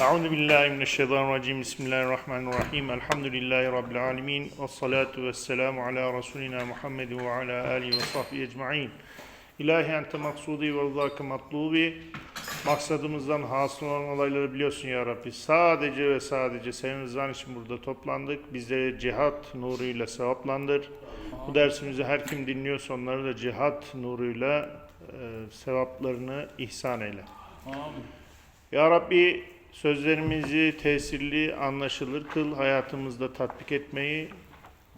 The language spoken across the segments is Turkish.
Euzu billahi mineşşeytanirracim. Bismillahirrahmanirrahim. Elhamdülillahi rabbil alamin. Ves salatu vesselamu ala rasulina Muhammed ve ala alihi ve sahbihi ecmaîn. İlahi ente maksudi ve rızâke matlubi. Maksadımızdan hasıl olan olayları biliyorsun ya Rabbi. Sadece ve sadece senin rızan için burada toplandık. Bizleri cihat nuruyla sevaplandır. Bu dersimizi her kim dinliyorsa onları da cihat nuruyla e, sevaplarını ihsan eyle. Amin. Ya Rabbi sözlerimizi tesirli, anlaşılır kıl, hayatımızda tatbik etmeyi,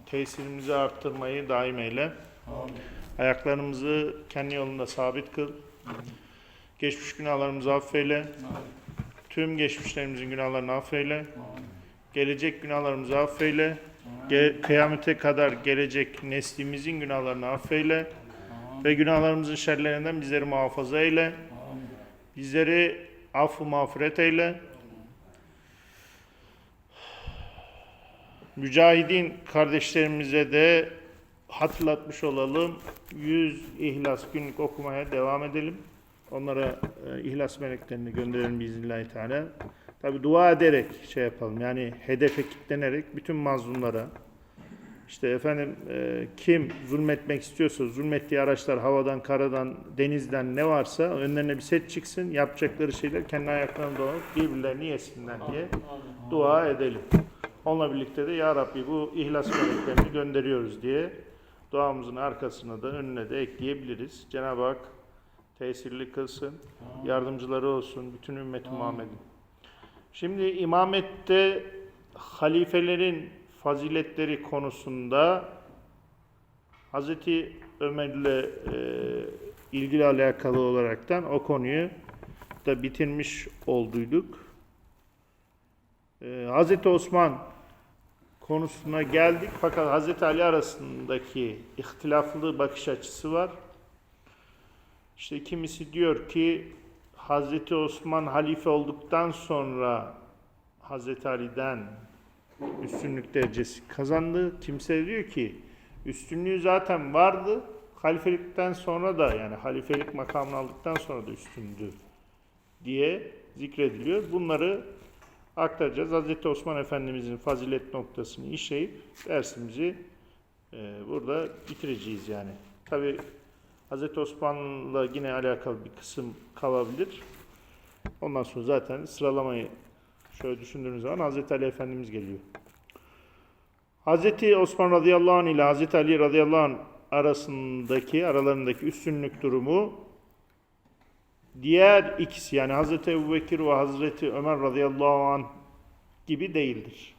tesirimizi arttırmayı daim eyle. Amin. Ayaklarımızı kendi yolunda sabit kıl. Geçmiş günahlarımızı affeyle. Tüm geçmişlerimizin günahlarını affeyle. Gelecek günahlarımızı affeyle. Ge- kıyamete kadar gelecek neslimizin günahlarını affeyle. Ve günahlarımızın şerlerinden bizleri muhafaza eyle. Bizleri affı mağfiret eyle. Mücahidin kardeşlerimize de hatırlatmış olalım. 100 ihlas günlük okumaya devam edelim. Onlara e, ihlas meleklerini gönderelim biiznillahü teala. Tabi dua ederek şey yapalım. Yani hedefe kitlenerek bütün mazlumlara işte efendim e, kim zulmetmek istiyorsa zulmettiği araçlar havadan, karadan, denizden ne varsa önlerine bir set çıksın. Yapacakları şeyler kendi ayaklarına dolanıp birbirlerini yesinler diye dua edelim. Onunla birlikte de Ya Rabbi bu ihlas meleklerini gönderiyoruz diye duamızın arkasına da önüne de ekleyebiliriz. Cenab-ı Hak tesirli kılsın, yardımcıları olsun bütün ümmet-i Muhammed'in. Şimdi imamette halifelerin faziletleri konusunda Hazreti Ömer'le e, ilgili alakalı olaraktan o konuyu da bitirmiş olduyduk. E, Hazreti Osman konusuna geldik fakat Hazreti Ali arasındaki ihtilaflı bakış açısı var. İşte kimisi diyor ki Hazreti Osman halife olduktan sonra Hazreti Ali'den üstünlük derecesi kazandı. Kimse diyor ki üstünlüğü zaten vardı. Halifelikten sonra da yani halifelik makamını aldıktan sonra da üstündü diye zikrediliyor. Bunları aktaracağız. Hazreti Osman Efendimizin fazilet noktasını işleyip dersimizi e, burada bitireceğiz yani. Tabi Hazreti Osman'la yine alakalı bir kısım kalabilir. Ondan sonra zaten sıralamayı şöyle düşündüğünüz zaman Hazreti Ali Efendimiz geliyor. Hazreti Osman radıyallahu anh ile Hazreti Ali radıyallahu anh arasındaki, aralarındaki üstünlük durumu diğer ikisi yani Hazreti Ebubekir ve Hazreti Ömer radıyallahu anh gibi değildir.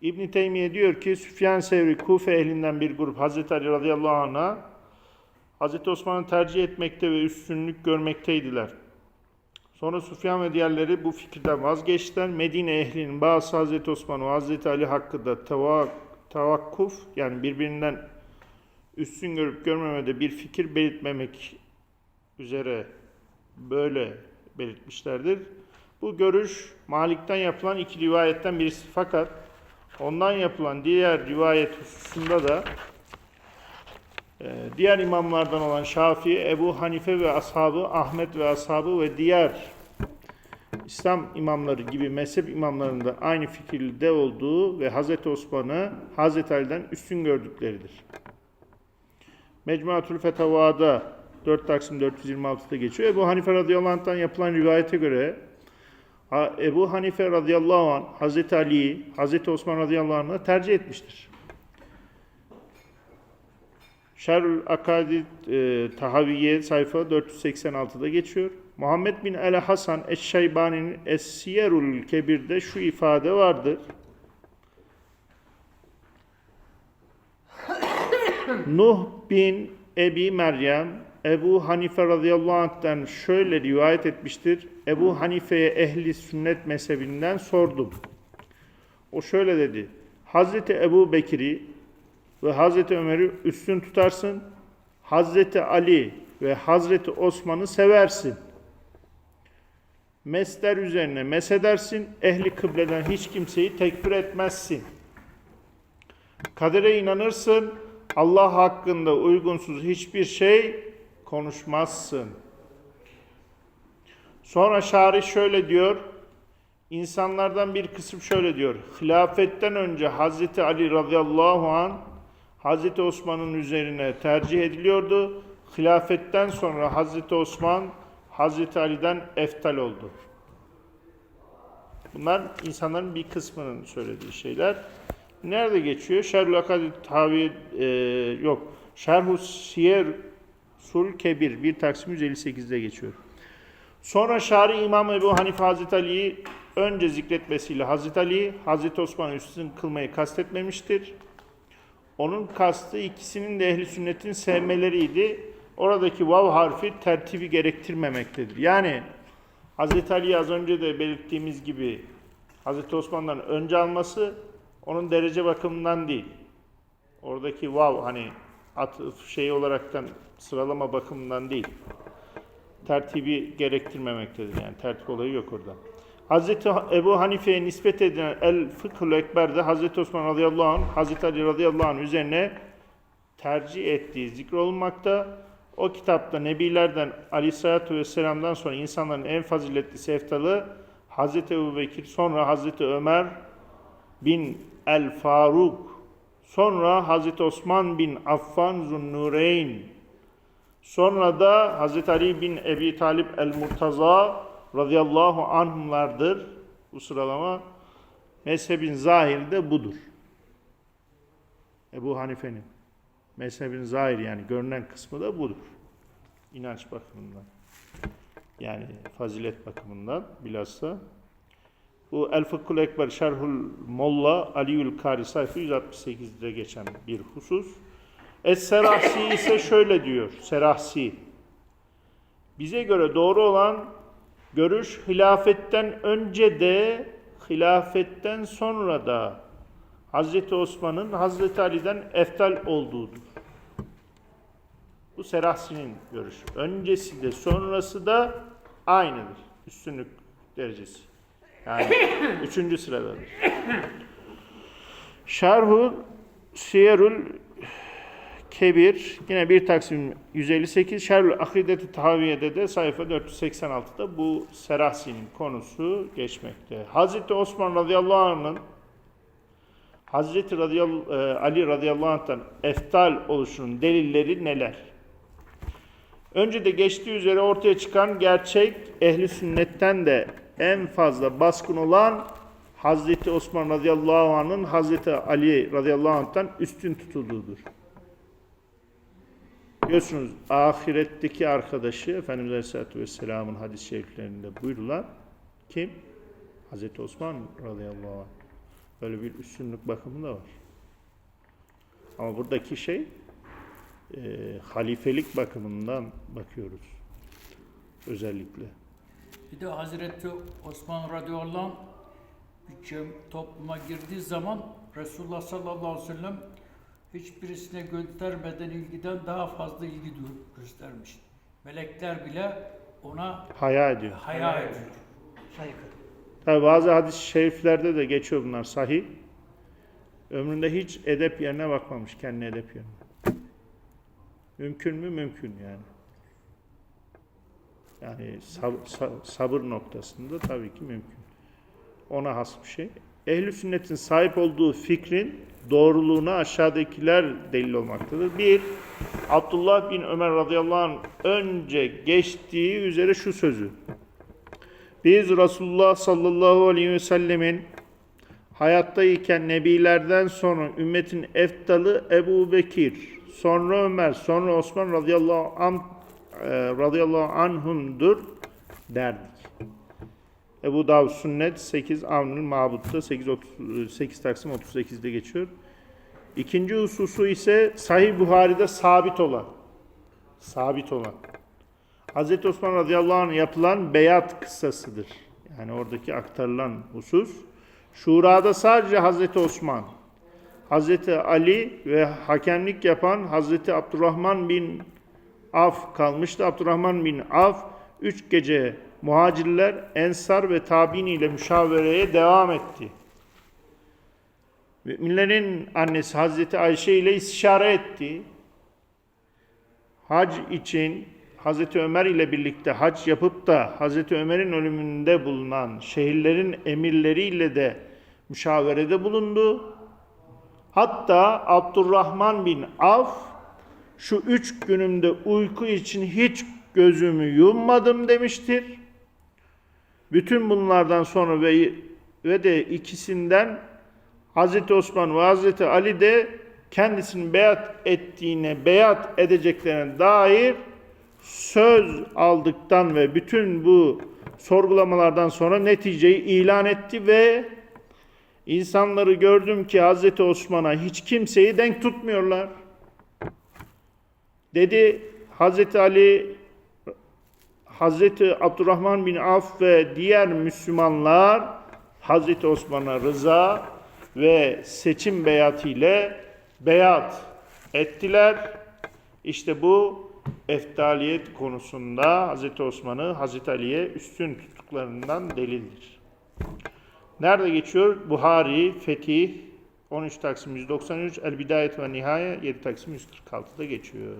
İbn Teymiye diyor ki Süfyan Sevri Kufe ehlinden bir grup Hazreti Ali radıyallahu anh'a Hazreti Osman'ı tercih etmekte ve üstünlük görmekteydiler. Sonra Sufyan ve diğerleri bu fikirden vazgeçtiler. Medine ehlinin bazı Hazreti Osman ve Hazreti Ali hakkında tavak, tavakkuf yani birbirinden üstün görüp görmemede bir fikir belirtmemek üzere böyle belirtmişlerdir. Bu görüş Malik'ten yapılan iki rivayetten birisi fakat ondan yapılan diğer rivayet hususunda da diğer imamlardan olan Şafii, Ebu Hanife ve ashabı, Ahmet ve ashabı ve diğer İslam imamları gibi mezhep imamlarında aynı fikirde olduğu ve Hazreti Osman'ı Hazreti Ali'den üstün gördükleridir. Mecmuatül Fetavada 4 Taksim 426'da geçiyor. Ebu Hanife radıyallahu anh'tan yapılan rivayete göre Ebu Hanife radıyallahu anh Hazreti Ali'yi Hazreti Osman radıyallahu anh'a tercih etmiştir. Şerül Akadid e, Tahaviye sayfa 486'da geçiyor. Muhammed bin El Hasan Eşşeybani'nin Es-Siyerul Kebir'de şu ifade vardır. Nuh bin Ebi Meryem Ebu Hanife radıyallahu anh'ten şöyle rivayet etmiştir. Ebu Hanife'ye ehli sünnet mezhebinden sordum. O şöyle dedi. Hazreti Ebu Bekir'i ve Hazreti Ömer'i üstün tutarsın. Hazreti Ali ve Hazreti Osman'ı seversin. Mesler üzerine mesedersin. Ehli kıbleden hiç kimseyi tekfir etmezsin. Kadere inanırsın. Allah hakkında uygunsuz hiçbir şey konuşmazsın. Sonra şari şöyle diyor. İnsanlardan bir kısım şöyle diyor. Hilafetten önce Hazreti Ali radıyallahu an Hazreti Osman'ın üzerine tercih ediliyordu. Hilafetten sonra Hazreti Osman Hazreti Ali'den eftal oldu. Bunlar insanların bir kısmının söylediği şeyler. Nerede geçiyor? Şerhül Akadi Tavi e, yok. Şerhü Siyer Sul Kebir 1 Taksim 158'de geçiyor. Sonra Şari İmam Ebu Hanife Hazreti Ali'yi önce zikretmesiyle Hazreti Ali, Hazreti Osman'ı üstün kılmayı kastetmemiştir. Onun kastı ikisinin de ehli sünnetin sevmeleriydi. Oradaki vav harfi tertibi gerektirmemektedir. Yani Hazreti Ali az önce de belirttiğimiz gibi Hazreti Osman'dan önce alması onun derece bakımından değil. Oradaki vav hani atıf şey olaraktan sıralama bakımından değil. Tertibi gerektirmemektedir yani tertip olayı yok orada. Hazreti Ebu Hanife'ye nispet edilen El Fıkhul Ekber'de Hazreti Osman radıyallahu anh, Hazreti Ali radıyallahu anh üzerine tercih ettiği zikrolunmakta. O kitapta Nebilerden Aleyhisselatü Vesselam'dan sonra insanların en faziletli seftalı Hazreti Ebu Bekir, sonra Hazreti Ömer bin El Faruk, sonra Hazreti Osman bin Affan Zunnureyn, sonra da Hazreti Ali bin Ebi Talip El Murtaza radıyallahu anhumlardır. Bu sıralama mezhebin zahiri de budur. Ebu Hanife'nin. Mezhebin zahir yani görünen kısmı da budur. İnanç bakımından. Yani fazilet bakımından bilhassa. Bu El Fıkhul Ekber Şerhul Molla Aliül Kari sayfa 168'de geçen bir husus. Es-Serahsi ise şöyle diyor. Serahsi. Bize göre doğru olan görüş hilafetten önce de hilafetten sonra da Hazreti Osman'ın Hazreti Ali'den eftal olduğudur. Bu Serahsi'nin görüşü. Öncesi de sonrası da aynıdır. Üstünlük derecesi. Yani üçüncü sıradadır. Şerhu Siyerül Kebir yine bir Taksim 158 Şerhül Akideti Tahaviye'de de sayfa 486'da bu Serahsi'nin konusu geçmekte. Hazreti Osman radıyallahu anh'ın Hazreti radıyallahu, e, Ali radıyallahu anh'tan eftal oluşunun delilleri neler? Önce de geçtiği üzere ortaya çıkan gerçek ehli sünnetten de en fazla baskın olan Hazreti Osman radıyallahu anh'ın Hazreti Ali radıyallahu anh'tan üstün tutulduğudur. Biliyorsunuz ahiretteki arkadaşı Efendimiz Aleyhisselatü Vesselam'ın hadis-i şeriflerinde buyurulan kim? Hazreti Osman radıyallahu anh. Böyle bir üstünlük bakımı var. Ama buradaki şey e, halifelik bakımından bakıyoruz. Özellikle. Bir de Hazreti Osman radıyallahu anh bir topluma girdiği zaman Resulullah sallallahu aleyhi ve sellem hiçbirisine göstermeden ilgiden daha fazla ilgi göstermiş. Melekler bile ona Haya ediyor. haya ediyor. Saygı. Tabi bazı hadis-i şeriflerde de geçiyor bunlar sahih. Ömründe hiç edep yerine bakmamış, kendine edep yerine. Mümkün mü? Mümkün yani. Yani sab- sa- sabır noktasında tabii ki mümkün. Ona has bir şey. Ehl-i sünnetin sahip olduğu fikrin doğruluğuna aşağıdakiler delil olmaktadır. Bir, Abdullah bin Ömer radıyallahu anh önce geçtiği üzere şu sözü. Biz Resulullah sallallahu aleyhi ve sellemin hayattayken nebilerden sonra ümmetin eftalı Ebu Bekir, sonra Ömer, sonra Osman radıyallahu, an, e, radıyallahu anhumdur derdik. Ebu Davud Sünnet 8 Avnül Mabut'ta 8, 30, 8 Taksim 38'de geçiyor. İkinci hususu ise Sahih Buhari'de sabit olan. Sabit olan. Hz. Osman radıyallahu anh yapılan beyat kıssasıdır. Yani oradaki aktarılan husus. Şurada sadece Hz. Osman, Hz. Ali ve hakemlik yapan Hz. Abdurrahman bin Af kalmıştı. Abdurrahman bin Af üç gece muhacirler, ensar ve tabi'in ile müşavereye devam etti. Müminlerin annesi Hazreti Ayşe ile istişare etti. Hac için Hazreti Ömer ile birlikte hac yapıp da Hazreti Ömer'in ölümünde bulunan şehirlerin emirleriyle de müşaverede bulundu. Hatta Abdurrahman bin Avf şu üç günümde uyku için hiç gözümü yummadım demiştir. Bütün bunlardan sonra ve, ve de ikisinden Hazreti Osman ve Hazreti Ali de kendisinin beyat ettiğine, beyat edeceklerine dair söz aldıktan ve bütün bu sorgulamalardan sonra neticeyi ilan etti ve insanları gördüm ki Hazreti Osman'a hiç kimseyi denk tutmuyorlar. Dedi Hazreti Ali Hazreti Abdurrahman bin Avf ve diğer Müslümanlar Hazreti Osman'a rıza ve seçim beyatı ile beyat ettiler. İşte bu eftaliyet konusunda Hazreti Osman'ı Hazreti Ali'ye üstün tuttuklarından delildir. Nerede geçiyor? Buhari, Fetih, 13 Taksim 193, El Bidayet ve Nihaye 7 Taksim 146'da geçiyor.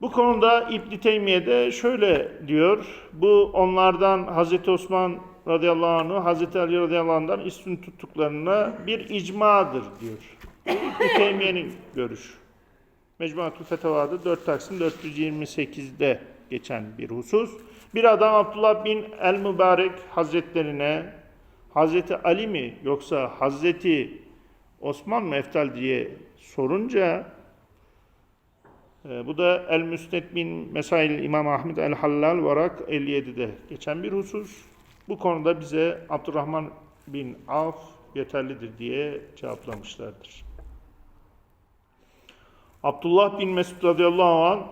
Bu konuda İbn Teymiye şöyle diyor. Bu onlardan Hazreti Osman radıyallahu anh'ı Hazreti Ali radıyallahu anh'dan üstün tuttuklarına bir icmadır diyor. İbn Teymiye'nin görüşü. Mecmuatul Fetavada 4 Taksim 428'de geçen bir husus. Bir adam Abdullah bin El Mübarek Hazretlerine Hazreti Ali mi yoksa Hazreti Osman mı eftal diye sorunca bu da El Müsned bin Mesail İmam Ahmed El Hallal Varak 57'de geçen bir husus. Bu konuda bize Abdurrahman bin Avf yeterlidir diye cevaplamışlardır. Abdullah bin Mesud radıyallahu anh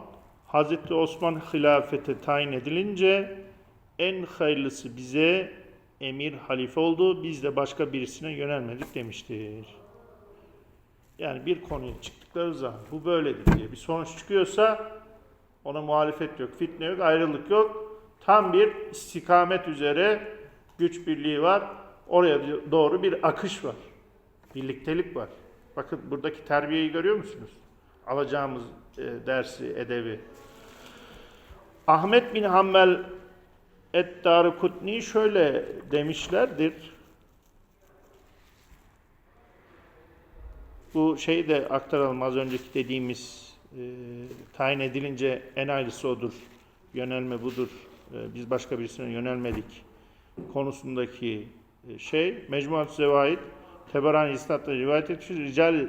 Hazreti Osman hilafete tayin edilince en hayırlısı bize emir halife oldu. Biz de başka birisine yönelmedik demiştir. Yani bir konuya çıktıkları zaman bu böyledir diye bir sonuç çıkıyorsa ona muhalefet yok, fitne yok, ayrılık yok. Tam bir istikamet üzere güç birliği var. Oraya doğru bir akış var. Birliktelik var. Bakın buradaki terbiyeyi görüyor musunuz? Alacağımız e, dersi, edebi. Ahmet bin Hanbel Et-Darı Kutni şöyle demişlerdir. Bu şeyi de aktaralım az önceki dediğimiz e, tayin edilince en ayrısı odur. Yönelme budur. E, biz başka birisine yönelmedik konusundaki e, şey. Mecmuat Zevaid Teberani İsnat'ta rivayet etmiş. Rical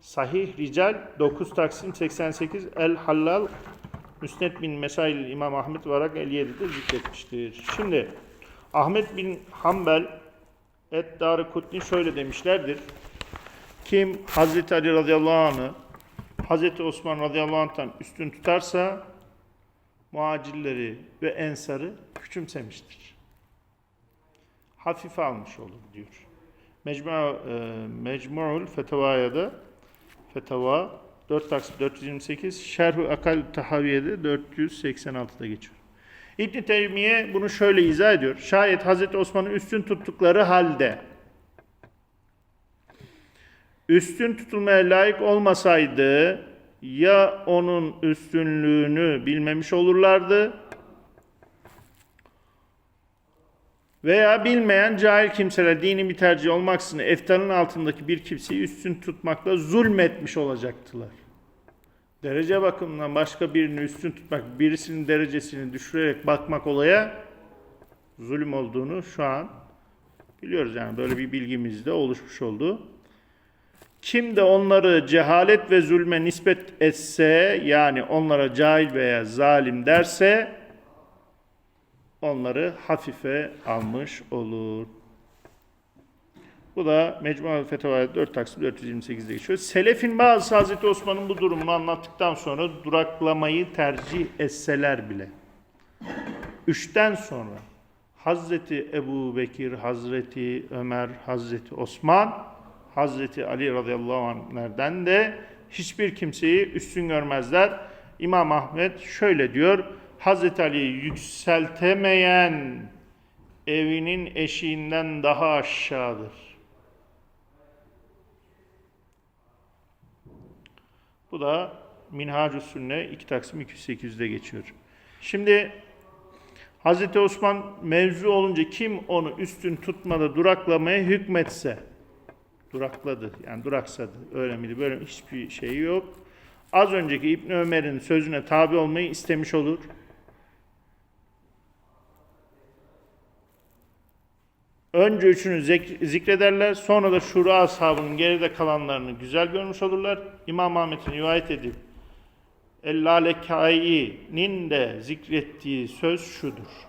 Sahih Rical 9 Taksim 88 El Hallal Müsned bin Mesail İmam Ahmet Varak 57'de zikretmiştir. Şimdi Ahmet bin Hanbel Et Darı Kutni şöyle demişlerdir. Kim Hazreti Ali radıyallahu anh'ı Hazreti Osman radıyallahu anh'tan üstün tutarsa muacilleri ve ensarı küçümsemiştir. Hafife almış olur diyor. Mecmu, e, Mecmu'ul Fetava'ya da Fetava 4 Taksim 428, Şerh-ü Akal Tahaviye'de 486'da geçiyor. İbn Teymiye bunu şöyle izah ediyor. Şayet Hazreti Osman'ı üstün tuttukları halde üstün tutulmaya layık olmasaydı ya onun üstünlüğünü bilmemiş olurlardı veya bilmeyen cahil kimseler dini bir tercih olmaksızın eftanın altındaki bir kimseyi üstün tutmakla zulmetmiş olacaktılar. Derece bakımından başka birini üstün tutmak, birisinin derecesini düşürerek bakmak olaya zulüm olduğunu şu an biliyoruz yani böyle bir bilgimiz de oluşmuş oldu. Kim de onları cehalet ve zulme nispet etse yani onlara cahil veya zalim derse onları hafife almış olur. Bu da Mecmuaül Fetava'da 4 Taksim 428'de geçiyor. Selefin bazı Hazreti Osman'ın bu durumunu anlattıktan sonra duraklamayı tercih etseler bile. Üçten sonra Hazreti Ebu Bekir, Hazreti Ömer, Hazreti Osman, Hazreti Ali radıyallahu anh'lerden de hiçbir kimseyi üstün görmezler. İmam Ahmet şöyle diyor, Hazreti Ali'yi yükseltemeyen evinin eşiğinden daha aşağıdır. Bu da Minhacus Sünne 2 Taksim 208'de geçiyor. Şimdi Hazreti Osman mevzu olunca kim onu üstün tutmada duraklamaya hükmetse durakladı yani duraksadı öyle miydi böyle mi? hiçbir şeyi yok. Az önceki İbn Ömer'in sözüne tabi olmayı istemiş olur. Önce üçünü zik- zikrederler, sonra da şura ashabının geride kalanlarını güzel görmüş olurlar. İmam Ahmet'in rivayet edip El-Lalekai'nin de zikrettiği söz şudur.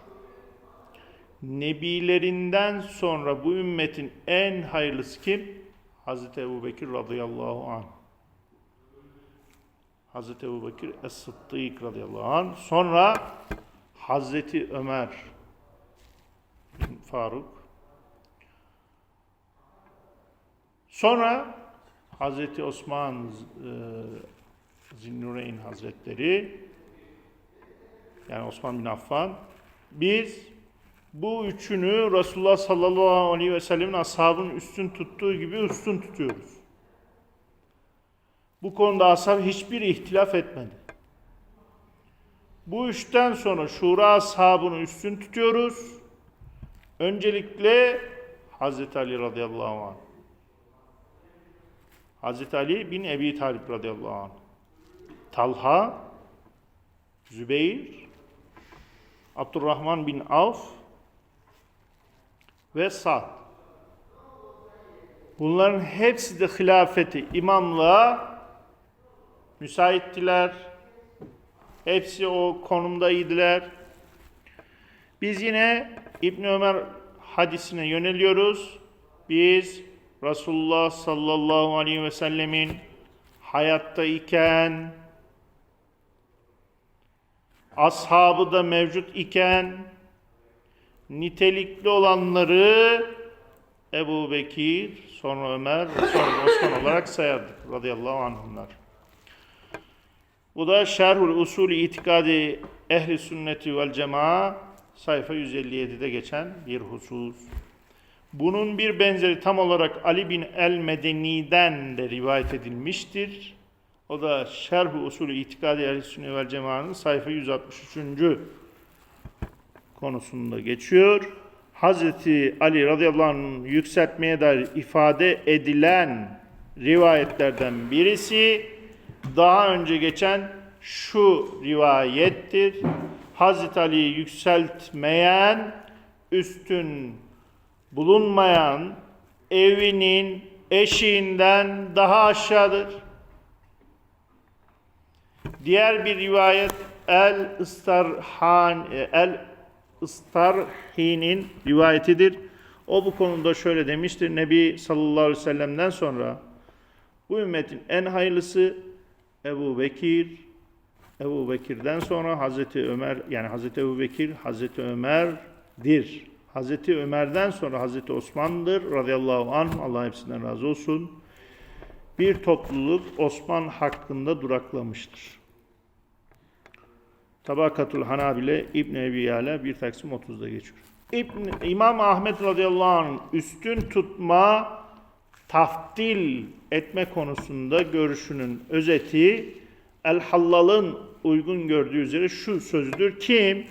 Nebilerinden sonra bu ümmetin en hayırlısı kim? Hazreti Ebu Bekir radıyallahu anh. Hazreti Ebu Bekir Es-Sıddık radıyallahu anh. Sonra Hazreti Ömer Faruk. Sonra Hazreti Osman e, Zinnureyn Hazretleri yani Osman bin Affan biz bu üçünü Resulullah sallallahu aleyhi ve sellemin ashabının üstün tuttuğu gibi üstün tutuyoruz. Bu konuda ashab hiçbir ihtilaf etmedi. Bu üçten sonra şura ashabını üstün tutuyoruz. Öncelikle Hazreti Ali radıyallahu anh. Hazreti Ali bin Ebi Talib radıyallahu anh. Talha, Zübeyir, Abdurrahman bin Avf ve Sa'd. Bunların hepsi de hilafeti imamlığa müsaittiler. Hepsi o konumdaydılar. Biz yine İbn Ömer hadisine yöneliyoruz. Biz Resulullah sallallahu aleyhi ve sellemin hayatta iken ashabı da mevcut iken nitelikli olanları Ebu Bekir, sonra Ömer, sonra Osman olarak sayardık radıyallahu anhumlar. Bu da Şerhul Usulü İtikadi Ehli Sünneti vel Cema'a sayfa 157'de geçen bir husus. Bunun bir benzeri tam olarak Ali bin el-Medeni'den de rivayet edilmiştir. O da Şerh-i Usulü İtikadi Ehl-i Sünnet vel Cemaat'ın sayfa 163. konusunda geçiyor. Hazreti Ali radıyallahu anh'ın yükseltmeye dair ifade edilen rivayetlerden birisi daha önce geçen şu rivayettir. Hazreti Ali'yi yükseltmeyen üstün bulunmayan evinin eşiğinden daha aşağıdır. Diğer bir rivayet El Istarhan El Istarhi'nin rivayetidir. O bu konuda şöyle demiştir. Nebi sallallahu aleyhi ve sellem'den sonra bu ümmetin en hayırlısı Ebu Bekir, Ebu Bekir'den sonra Hazreti Ömer yani Hazreti Ebu Bekir, Hazreti Ömer'dir. Hazreti Ömer'den sonra Hazreti Osman'dır radıyallahu anh Allah hepsinden razı olsun. Bir topluluk Osman hakkında duraklamıştır. Tabakatul Hanabile İbn Ebi Yala 1 Taksim 30'da geçiyor. İbn, İmam Ahmet radıyallahu anh üstün tutma, taftil etme konusunda görüşünün özeti El-Hallal'ın uygun gördüğü üzere şu sözüdür. Kim?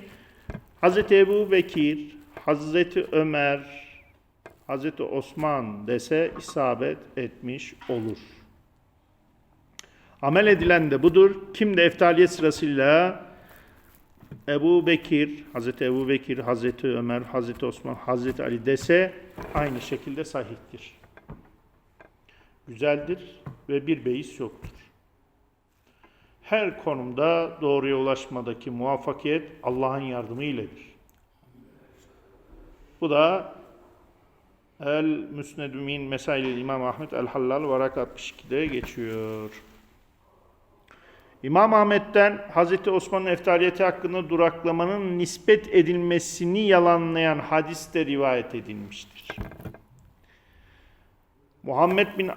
Hazreti Ebu Bekir, Hazreti Ömer, Hazreti Osman dese isabet etmiş olur. Amel edilen de budur. Kim de eftaliyet sırasıyla Ebu Bekir, Hazreti Ebu Bekir, Hazreti Ömer, Hazreti Osman, Hazreti Ali dese aynı şekilde sahihtir. Güzeldir ve bir beis yoktur. Her konumda doğruya ulaşmadaki muvaffakiyet Allah'ın yardımı iledir. Bu da El Müsnedü min Mesail İmam Ahmet El Hallal Varak 62'de geçiyor. İmam Ahmet'ten Hazreti Osman'ın eftaliyeti hakkında duraklamanın nispet edilmesini yalanlayan hadis de rivayet edilmiştir. Muhammed bin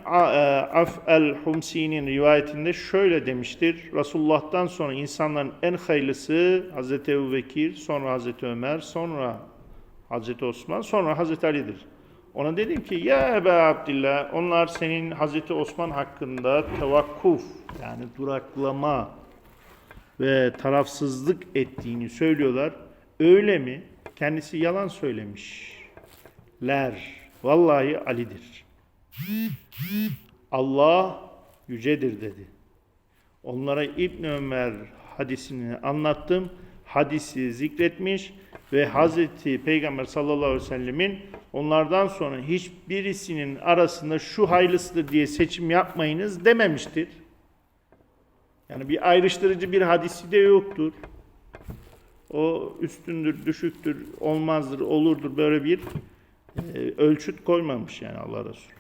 Af el-Humsi'nin rivayetinde şöyle demiştir. Resulullah'tan sonra insanların en hayırlısı Hazreti Ebu Bekir, sonra Hazreti Ömer, sonra Hazreti Osman, sonra Hazreti Ali'dir. Ona dedim ki ya Ebe Abdillah onlar senin Hazreti Osman hakkında tevakkuf yani duraklama ve tarafsızlık ettiğini söylüyorlar. Öyle mi? Kendisi yalan söylemişler. Vallahi Ali'dir. Allah yücedir dedi. Onlara İbn Ömer hadisini anlattım. Hadisi zikretmiş ve Hazreti Peygamber sallallahu aleyhi ve sellemin onlardan sonra hiçbirisinin arasında şu hayırlısıdır diye seçim yapmayınız dememiştir. Yani bir ayrıştırıcı bir hadisi de yoktur. O üstündür, düşüktür, olmazdır, olurdur böyle bir e, ölçüt koymamış yani Allah Resulü.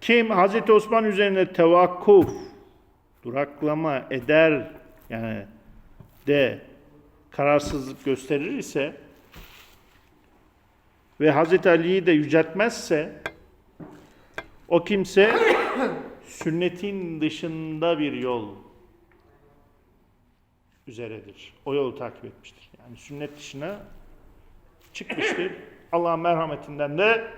Kim Hazreti Osman üzerine tevakkuf, duraklama eder yani de kararsızlık gösterir ise ve Hazreti Ali'yi de yüceltmezse o kimse sünnetin dışında bir yol üzeredir. O yolu takip etmiştir. Yani sünnet dışına çıkmıştır. Allah'ın merhametinden de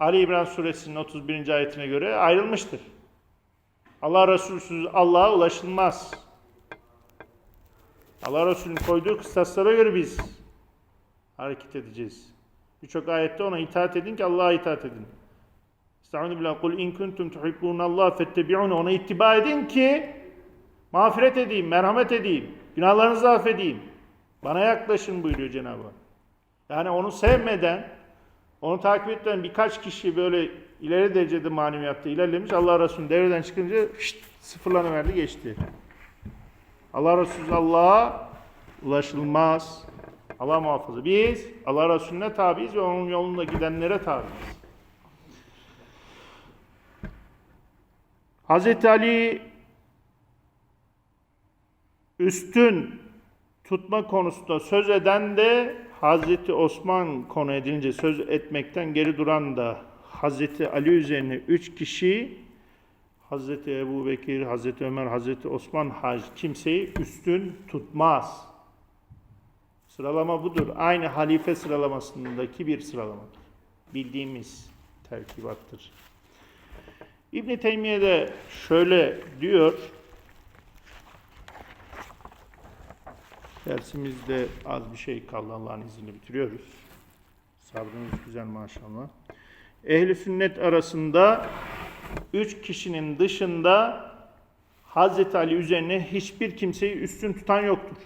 Ali İmran suresinin 31. ayetine göre ayrılmıştır. Allah Resulüsüz Allah'a ulaşılmaz. Allah Resulü'nün koyduğu kıstaslara göre biz hareket edeceğiz. Birçok ayette ona itaat edin ki Allah'a itaat edin. Estağfirullah billah. Kul in kuntum tuhibbunallah fettebi'un. Ona ittiba edin ki mağfiret edeyim, merhamet edeyim, günahlarınızı affedeyim. Bana yaklaşın buyuruyor Cenab-ı Hak. Yani onu sevmeden, onu takip etmeden birkaç kişi böyle ileri derecede maneviyatta ilerlemiş. Allah Resulü devreden çıkınca sıfırlanıverdi geçti. Allah Resulü Allah'a ulaşılmaz. Allah muhafaza. Biz Allah Resulüne tabiiz ve onun yolunda gidenlere tabiiz. Hazreti Ali üstün tutma konusunda söz eden de Hazreti Osman konu edilince söz etmekten geri duran da Hazreti Ali üzerine üç kişi Hazreti Ebu Bekir, Hazreti Ömer, Hazreti Osman hariç kimseyi üstün tutmaz. Sıralama budur. Aynı halife sıralamasındaki bir sıralamadır. Bildiğimiz terkibattır. İbn Teymiye de şöyle diyor. Dersimizde az bir şey kaldı Allah'ın izniyle bitiriyoruz. Sabrınız güzel maşallah. Ehli sünnet arasında üç kişinin dışında Hazreti Ali üzerine hiçbir kimseyi üstün tutan yoktur.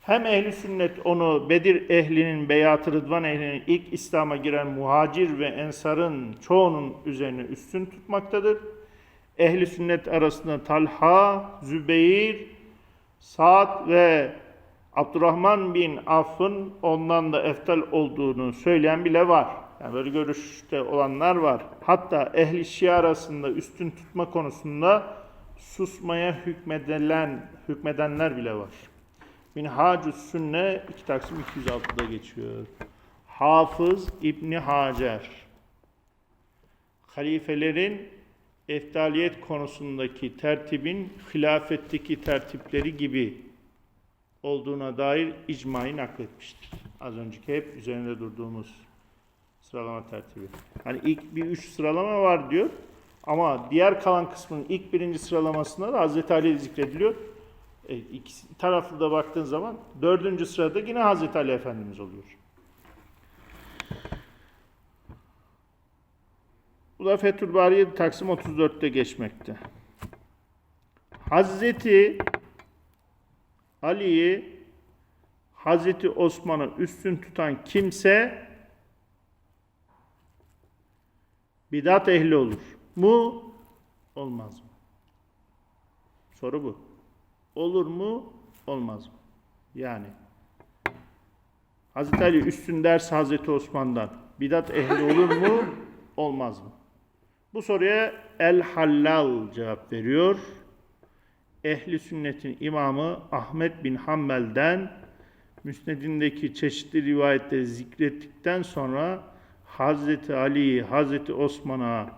Hem ehli sünnet onu Bedir ehlinin, Beyat-ı Rıdvan ehlinin ilk İslam'a giren muhacir ve ensarın çoğunun üzerine üstün tutmaktadır. Ehli sünnet arasında Talha, Zübeyir, Sa'd ve Abdurrahman bin Aff'ın ondan da eftal olduğunu söyleyen bile var. Yani böyle görüşte olanlar var. Hatta ehli şia arasında üstün tutma konusunda susmaya hükmedilen, hükmedenler bile var. Minhacü Sünne 2 Taksim 206'da geçiyor. Hafız İbni Hacer halifelerin eftaliyet konusundaki tertibin hilafetteki tertipleri gibi olduğuna dair icmayı nakletmiştir. Az önceki hep üzerinde durduğumuz sıralama tertibi. Hani ilk bir üç sıralama var diyor ama diğer kalan kısmının ilk birinci sıralamasında da Hazreti Ali zikrediliyor. E, iki taraflı da baktığın zaman dördüncü sırada yine Hazreti Ali Efendimiz oluyor. Bu da Fethül Bariye Taksim 34'te geçmekte. Hazreti Ali'yi Hazreti Osman'ı üstün tutan kimse bidat ehli olur mu? Olmaz mı? Soru bu. Olur mu? Olmaz mı? Yani Hazreti Ali üstün derse Hazreti Osman'dan bidat ehli olur mu? Olmaz mı? Bu soruya El Hallal cevap veriyor. Ehli sünnetin imamı Ahmet bin Hanbel'den müsnedindeki çeşitli rivayetleri zikrettikten sonra Hazreti Ali'yi Hazreti Osman'a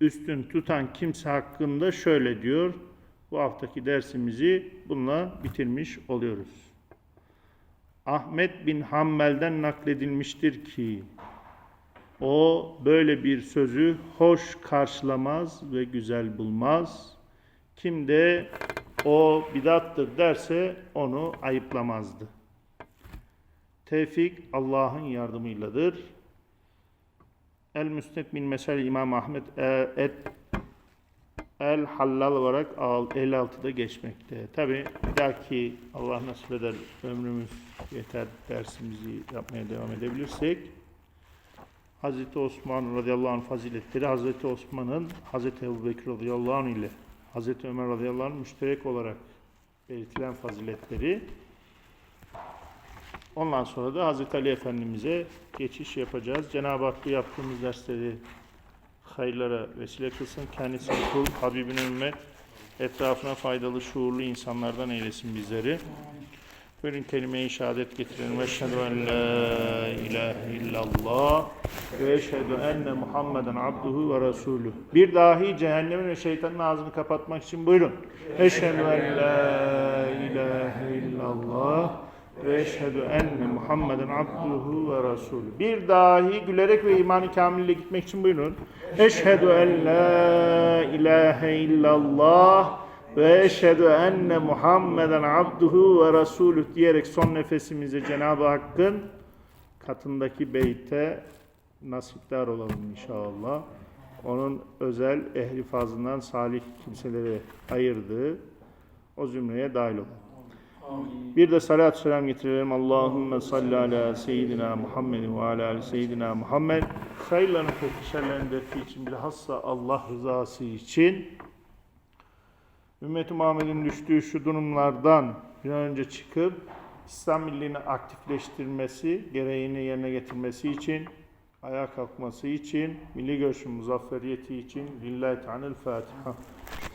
üstün tutan kimse hakkında şöyle diyor. Bu haftaki dersimizi bununla bitirmiş oluyoruz. Ahmet bin Hanbel'den nakledilmiştir ki o böyle bir sözü hoş karşılamaz ve güzel bulmaz. Kim de o bidattır derse onu ayıplamazdı. Tevfik Allah'ın yardımıyladır. El Müsned bin Mesel İmam Ahmet e, et El Hallal olarak al- 56'da geçmekte. Tabi bir dahaki Allah nasip eder ömrümüz yeter dersimizi yapmaya devam edebilirsek Hazreti Osman radıyallahu anh faziletleri Hazreti Osman'ın Hazreti Ebu Bekir radıyallahu anh ile Hazreti Ömer radıyallahu anh müşterek olarak belirtilen faziletleri ondan sonra da Hazreti Ali Efendimiz'e geçiş yapacağız. Cenab-ı Hak bu yaptığımız dersleri hayırlara vesile kılsın. Kendisi kul, Habibin ümmet, etrafına faydalı, şuurlu insanlardan eylesin bizleri. Buyurun kelime-i şehadet getirelim. Eşhedü en la ilahe illallah ve eşhedü enne Muhammeden abduhu ve resulü. Bir dahi cehennemin ve şeytanın ağzını kapatmak için buyurun. Eşhedü en la ilahe illallah ve eşhedü enne Muhammeden abduhu ve resulü. Bir dahi gülerek ve imanı kamille gitmek için buyurun. Eşhedü en la ilahe illallah ve eşhedü enne Muhammeden abduhu ve resulü diyerek son nefesimizi Cenab-ı Hakk'ın katındaki beyte nasipdar olalım inşallah. Onun özel ehli fazlından salih kimseleri ayırdığı o zümreye dahil olalım. Bir de salatü selam getirelim. Allahümme salli ala seyyidina Muhammedin ve ala ali seyyidina Muhammed. Şerlerin defi için bilhassa Allah rızası için Ümmet-i Muhammed'in düştüğü şu durumlardan bir an önce çıkıp İslam milliğini aktifleştirmesi, gereğini yerine getirmesi için, ayağa kalkması için, milli görüşün muzafferiyeti için Lillahi Teala'l Fatiha.